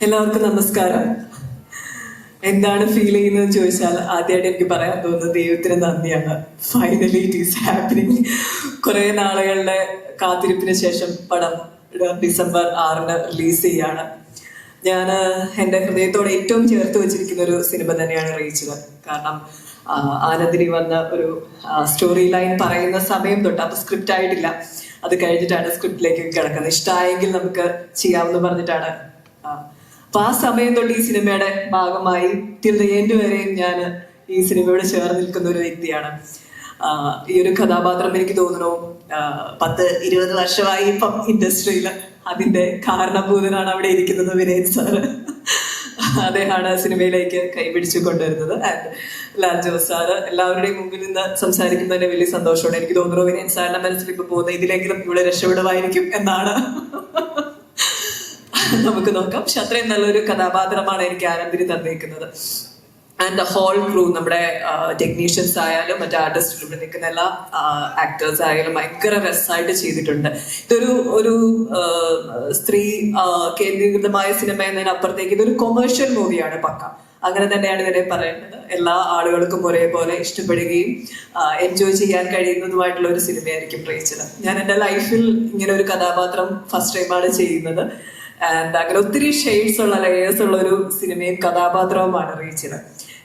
എല്ലാവർക്കും നമസ്കാരം. എന്താണ് ഫീൽ ചെയ്യുന്നത് ചോദിച്ചാൽ ആദ്യമായിട്ട് എനിക്ക് പറയാൻ തോന്നുന്നത് ദൈവത്തിന് നന്ദിയാണ്. ഫൈനലി ഇറ്റ് ഈസ് ഹാപ്പനിങ് കുറെ നാളുകളുടെ കാത്തിരിപ്പിന് ശേഷം പടം ഡിസംബർ ആറിന് റിലീസ് ചെയ്യാണ്. ഞാൻ എന്റെ ഹൃദയത്തോട് ഏറ്റവും ചേർത്ത് വെച്ചിരിക്കുന്ന ഒരു സിനിമ തന്നെയാണ് റീച്ചുകൾ കാരണം ആനന്ദിനി വന്ന ഒരു സ്റ്റോറി ലൈൻ പറയുന്ന സമയം തൊട്ട് അപ്പൊ സ്ക്രിപ്റ്റ് ആയിട്ടില്ല. അത് കഴിഞ്ഞിട്ടാണ് സ്ക്രിപ്റ്റിലേക്ക് കിടക്കുന്നത്. ഇഷ്ടമായെങ്കിൽ നമുക്ക് ചെയ്യാമെന്ന് പറഞ്ഞിട്ടാണ് അപ്പൊ ആ സമയം തൊട്ട് ഈ സിനിമയുടെ ഭാഗമായി ടിൽ എന്റെ വരെയും ഞാൻ ഈ സിനിമയോട് ചേർന്ന് നിൽക്കുന്ന ഒരു വ്യക്തിയാണ്. ഈ ഒരു കഥാപാത്രം എനിക്ക് തോന്നുന്നു പത്ത് ഇരുപത് വർഷമായി ഇപ്പം ഇൻഡസ്ട്രിയിൽ അതിന്റെ കാരണഭൂതനാണ് അവിടെ ഇരിക്കുന്നത് വിനയൻ സാറ് അദ്ദേഹമാണ് സിനിമയിലേക്ക് കൈപിടിച്ചു കൊണ്ടുവരുന്നത്. ആൻഡ് ലാൽ ജോസ് സാറ് എല്ലാവരുടെയും മുമ്പിൽ നിന്ന് സംസാരിക്കുന്നതിന്റെ വലിയ സന്തോഷമുണ്ട് എനിക്ക് തോന്നുന്നു വിനയൻ സാറിന്റെ മനസ്സിൽ ഇപ്പൊ പോകുന്ന ഇതിലെങ്കിലും ഇവിടെ രക്ഷപ്പെടുമായിരിക്കും എന്നാണ്. നമുക്ക് നോക്കാം. പക്ഷെ അത്രയും നല്ലൊരു കഥാപാത്രമാണ് എനിക്ക് ആനന്ദിന് തന്നേക്കുന്നത് ആൻഡ് ദ ഹോൾ ക്രൂ നമ്മുടെ ടെക്നീഷ്യൻസ് ആയാലും മറ്റേ ആർട്ടിസ്റ്റുകൾ ഇവിടെ നിൽക്കുന്ന എല്ലാ ആക്ടേഴ്സ് ആയാലും ഭയങ്കര രസമായിട്ട് ചെയ്തിട്ടുണ്ട്. ഇതൊരു ഒരു സ്ത്രീ കേന്ദ്രീകൃതമായ സിനിമ എന്നതിനപ്പുറത്തേക്ക് ഇതൊരു കൊമേഴ്ഷ്യൽ മൂവിയാണ് പക്ക. അങ്ങനെ തന്നെയാണ് ഇതിനെ പറയേണ്ടത് എല്ലാ ആളുകൾക്കും ഒരേപോലെ ഇഷ്ടപ്പെടുകയും എൻജോയ് ചെയ്യാൻ കഴിയുന്നതുമായിട്ടുള്ള ഒരു സിനിമയായിരിക്കും പ്രേച്ചത് ഞാൻ എന്റെ ലൈഫിൽ ഇങ്ങനെ ഒരു കഥാപാത്രം ഫസ്റ്റ് ടൈമാണ് ചെയ്യുന്നത്. ആൻഡ് അങ്ങനെ ഒത്തിരി ഷെയ്ഡ്സ് ഉള്ള ലേയേഴ്സ് ഉള്ള ഒരു സിനിമയും കഥാപാത്രവുമാണ് റീച്ചിന്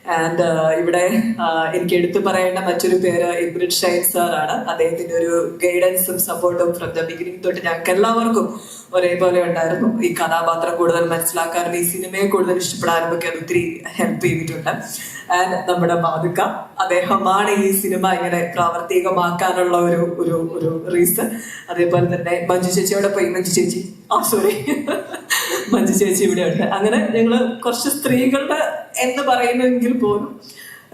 ആൻഡ് ഇവിടെ ആ, എനിക്ക് എടുത്തു പറയേണ്ട മറ്റൊരു പേര് ഇബ്രിഡ് ഷൈൻ സാർ ആണ്. അദ്ദേഹത്തിന്റെ ഒരു ഗൈഡൻസും സപ്പോർട്ടും ഫ്രം ദ ബിഗിനിങ് തൊട്ട് ഞങ്ങൾക്ക് എല്ലാവർക്കും ഒരേപോലെ ഉണ്ടായിരുന്നു. ഈ കഥാപാത്രം കൂടുതൽ മനസ്സിലാക്കാനും ഈ സിനിമയെ കൂടുതൽ ഇഷ്ടപ്പെടാനും ഒക്കെ അത് ഒത്തിരി ഹെൽപ്പ് ചെയ്തിട്ടുണ്ട്. ആൻഡ് നമ്മുടെ മാതുക്ക അദ്ദേഹമാണ് ഈ സിനിമ ഇങ്ങനെ പ്രാവർത്തികമാക്കാനുള്ള ഒരു ഒരു ഒരു റീസൺ അതേപോലെ തന്നെ മഞ്ജു ചേച്ചിയോടെ പോയി മഞ്ജു ചേച്ചി ആ സോറി മഞ്ജു ചേച്ചി ഇവിടെ ഉണ്ട് അങ്ങനെ ഞങ്ങൾ കുറച്ച് സ്ത്രീകളുടെ എന്ന് പറയുന്നെങ്കിൽ പോലും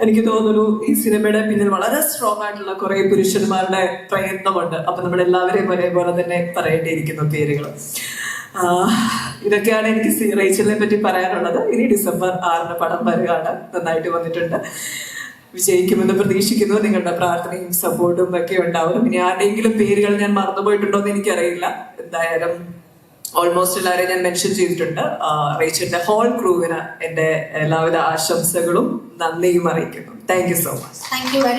എനിക്ക് തോന്നുന്നു ഈ സിനിമയുടെ പിന്നിൽ വളരെ സ്ട്രോങ് ആയിട്ടുള്ള കുറെ പുരുഷന്മാരുടെ പ്രയത്നമുണ്ട്. അപ്പൊ നമ്മൾ എല്ലാവരെയും ഒരേപോലെ തന്നെ പറയേണ്ടിയിരിക്കുന്നു പേരുകൾ ഇതൊക്കെയാണ് എനിക്ക് റേച്ചലിനെ പറ്റി പറയാനുള്ളത്. ഇനി ഡിസംബർ ആറിന് പടം വരികയാണ് നന്നായിട്ട് വന്നിട്ടുണ്ട്. വിജയിക്കുമെന്ന് പ്രതീക്ഷിക്കുന്നു. നിങ്ങളുടെ പ്രാർത്ഥനയും സപ്പോർട്ടും ഒക്കെ ഉണ്ടാവും ഇനി ആരുടെയെങ്കിലും പേരുകൾ ഞാൻ മറന്നുപോയിട്ടുണ്ടോ എന്ന് എനിക്കറിയില്ല. എന്തായാലും ഓൾമോസ്റ്റ് എല്ലാവരെയും ഞാൻ മെൻഷൻ ചെയ്തിട്ടുണ്ട്. റേച്ചലിന്റെ ഹോൾ ക്രൂവിന് എന്റെ എല്ലാവിധ ആശംസകളും നന്ദിയും അറിയിക്കുന്നു. Thank you so much thank you very